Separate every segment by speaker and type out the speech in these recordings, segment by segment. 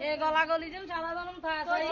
Speaker 1: এ গলাগলি যেন সাধারণ থাকে।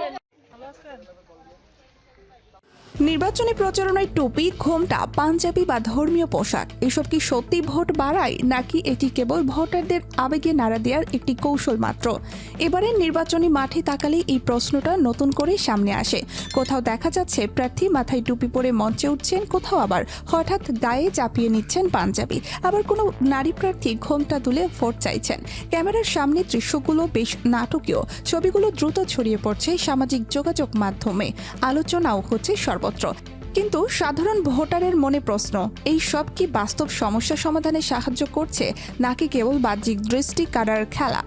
Speaker 2: নির্বাচনী প্রচারণায় টুপি, ঘোমটা, পাঞ্জাবি বা ধর্মীয় পোশাক, এসব কি সত্যি ভোট বাড়ায়, নাকি এটি কেবল ভোটারদের আবেগে নাড়া দেওয়ার একটি কৌশল মাত্র? এবারের নির্বাচনী মাঠে তাকালে এই প্রশ্নটা নতুন করে সামনে আসে। কোথাও দেখা যাচ্ছে প্রার্থী মাথায় টুপি পরে মঞ্চে উঠছেন, কোথাও আবার হঠাৎ গায়ে চাপিয়ে নিচ্ছেন পাঞ্জাবি। আবার কোনো নারী প্রার্থী ঘোমটা তুলে ভোট চাইছেন। ক্যামেরার সামনে দৃশ্যগুলো বেশ নাটকীয়। ছবিগুলো দ্রুত ছড়িয়ে পড়ছে সামাজিক যোগাযোগ মাধ্যমে। আলোচনাও হচ্ছে সর্বত্র কিন্তু সাধারণ ভোটারের মনে প্রশ্ন, এই সব কি বাস্তব সমস্যা সমাধানে সাহায্য করছে, নাকি কেবল বাহ্যিক দৃষ্টি কাটার খেলা?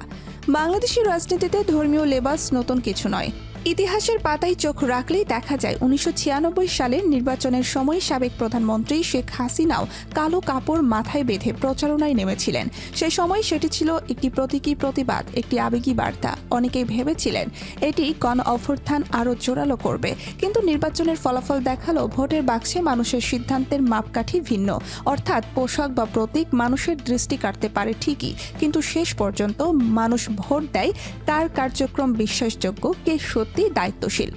Speaker 2: বাংলাদেশের রাজনীতিতে ধর্মীয় লেবাস নতুন কিছু নয়। ইতিহাসের পাতায় চোখ রাখলেই দেখা যায় উনিশশো ছিয়ানব্বই সালের নির্বাচনের সময় সাবেক প্রধানমন্ত্রী শেখ হাসিনাও কালো কাপড় মাথায় বেঁধে প্রচারণায় নেমেছিলেন। সে সময় সেটি ছিল একটি প্রতীকী প্রতিবাদ, একটি আবেগী বার্তা। অনেকেই ভেবেছিলেন এটি গণ অভ্যুত্থান আরও জোরালো করবে। কিন্তু নির্বাচনের ফলাফল দেখাল ভোটের বাক্সে মানুষের সিদ্ধান্তের মাপকাঠি ভিন্ন। অর্থাৎ পোশাক বা প্রতীক মানুষের দৃষ্টি কাটতে পারে ঠিকই, কিন্তু শেষ পর্যন্ত মানুষ ভোট দেয় তার কার্যক্রম বিশ্বাসযোগ্য কে সত্যি দায়িত্বশীল।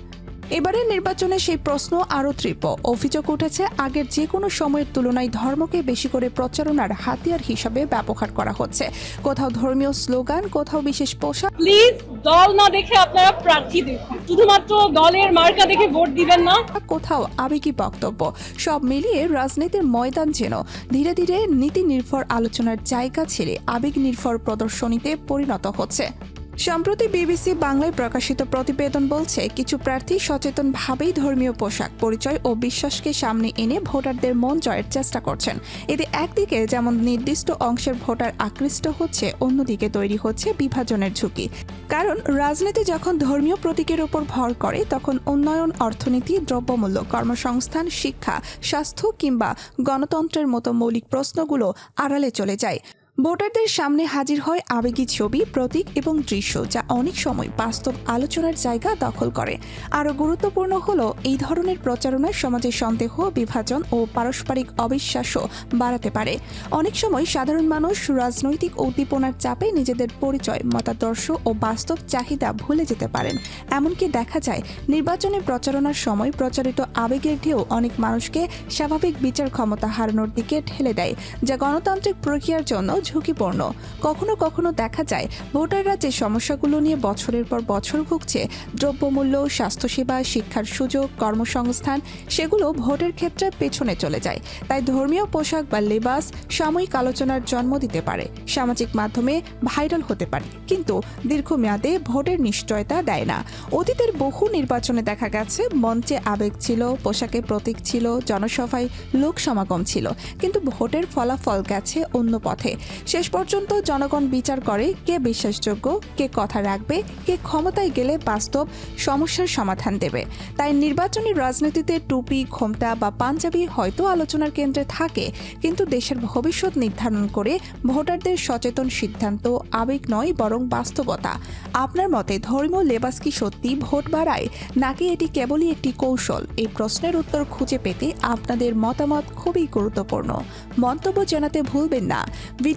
Speaker 2: এবারের নির্বাচনে সেই প্রশ্ন আরও তীব্র। অভিযোগ উঠেছে আগের যে কোনো সময়ের তুলনায় ধর্মকে বেশি করে প্রচারণার হাতিয়ার হিসাবে ব্যবহার করা হচ্ছে। কোথাও ধর্মীয় স্লোগান কোথাও বিশেষ পোশাক।
Speaker 3: প্লিজ দল না দেখে আপনারা প্রার্থী দেখুন। শুধুমাত্র দলের মার্কা দেখে ভোট দিবেন না।
Speaker 2: কোথাও আবেগী বক্তব্য। সব মিলিয়ে রাজনীতির ময়দান যেন ধীরে ধীরে নীতি নির্ভর আলোচনার জায়গা ছেড়ে আবেগ নির্ভর প্রদর্শনীতে পরিণত হচ্ছে। সম্প্রতি বিবিসি বাংলায় প্রকাশিত প্রতিবেদন বলছে, কিছু প্রার্থী সচেতনভাবেই ধর্মীয় পোশাক পরিচয় ও বিশ্বাসকে সামনে এনে ভোটারদের মন জয়ের চেষ্টা করছেন। এতে একদিকে যেমন নির্দিষ্ট অংশের ভোটার আকৃষ্ট হচ্ছে, অন্যদিকে তৈরি হচ্ছে বিভাজনের ঝুঁকি। কারণ রাজনীতি যখন ধর্মীয় প্রতীকের উপর ভর করে, তখন উন্নয়ন, অর্থনীতি, দ্রব্যমূল্য, কর্মসংস্থান, শিক্ষা, স্বাস্থ্য কিংবা গণতন্ত্রের মতো মৌলিক প্রশ্নগুলো আড়ালে চলে যায়। ভোটারদের সামনে হাজির হয় আবেগী ছবি, প্রতীক এবং দৃশ্য যা অনেক সময় বাস্তব আলোচনার জায়গা দখল করে। আরও গুরুত্বপূর্ণ হল এই ধরনের প্রচারণায় সমাজে সন্দেহ, বিভাজন ও পারস্পরিক অবিশ্বাসও বাড়াতে পারে। অনেক সময় সাধারণ মানুষ রাজনৈতিক উদ্দীপনার চাপে নিজেদের পরিচয়, মতাদর্শ ও বাস্তব চাহিদা ভুলে যেতে পারেন। এমনকি দেখা যায়, নির্বাচনী প্রচারণার সময় প্রচারিত আবেগের ঢেউ অনেক মানুষকে স্বাভাবিক বিচার ক্ষমতা হারানোর দিকে ঠেলে দেয়, যা গণতান্ত্রিক প্রক্রিয়ার জন্য ঝুঁকিপূর্ণ। কখনো কখনো দেখা যায়, ভোটাররা যে সমস্যাগুলো নিয়ে বছরের পর বছর ভুগছে, দ্রব্যমূল্য, স্বাস্থ্যসেবা, শিক্ষার সুযোগ, কর্মসংস্থান, সেগুলো ভোটের ক্ষেত্রে পেছনে চলে যায়। তাই ধর্মীয় পোশাক বা লেবাস সাময়িক আলোচনার জন্ম দিতে পারে। সামাজিক মাধ্যমে ভাইরাল হতে পারে। কিন্তু দীর্ঘমেয়াদে ভোটের নিশ্চয়তা দেয় না। অতীতের বহু নির্বাচনে দেখা গেছে, মঞ্চে আবেগ ছিল, পোশাকে প্রতীক ছিল, জনসভায় লোক সমাগম ছিল। কিন্তু ভোটের ফলাফল গেছে অন্য পথে। শেষ পর্যন্ত জনগণ বিচার করে কে বিশ্বাসযোগ্য, কে কথা রাখবে, কে ক্ষমতায় গেলে বাস্তব সমস্যার সমাধান দেবে। তাই নির্বাচনী রাজনীতিতে টুপি, ঘোমটা বা পাঞ্জাবি হয়তো আলোচনার কেন্দ্রে থাকে, কিন্তু দেশের ভবিষ্যৎ নির্ধারণ করে ভোটারদের সচেতন সিদ্ধান্ত আবেগ নয়, বরং বাস্তবতা। আপনার মতে ধর্মীয় লেবাস কি সত্যি ভোট বাড়ায়, নাকি এটি কেবলই একটি কৌশল? এই প্রশ্নের উত্তর খুঁজে পেতে আপনাদের মতামত খুবই গুরুত্বপূর্ণ। মন্তব্য জানাতে ভুলবেন না।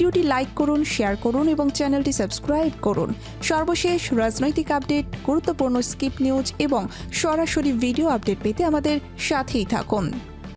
Speaker 2: ভিডিওটি লাইক করুন, শেয়ার করুন এবং চ্যানেলটি সাবস্ক্রাইব করুন। সর্বশেষ রাজনৈতিক আপডেট, গুরুত্বপূর্ণ স্কিপ নিউজ এবং সরাসরি ভিডিও আপডেট পেতে আমাদের সাথেই থাকুন।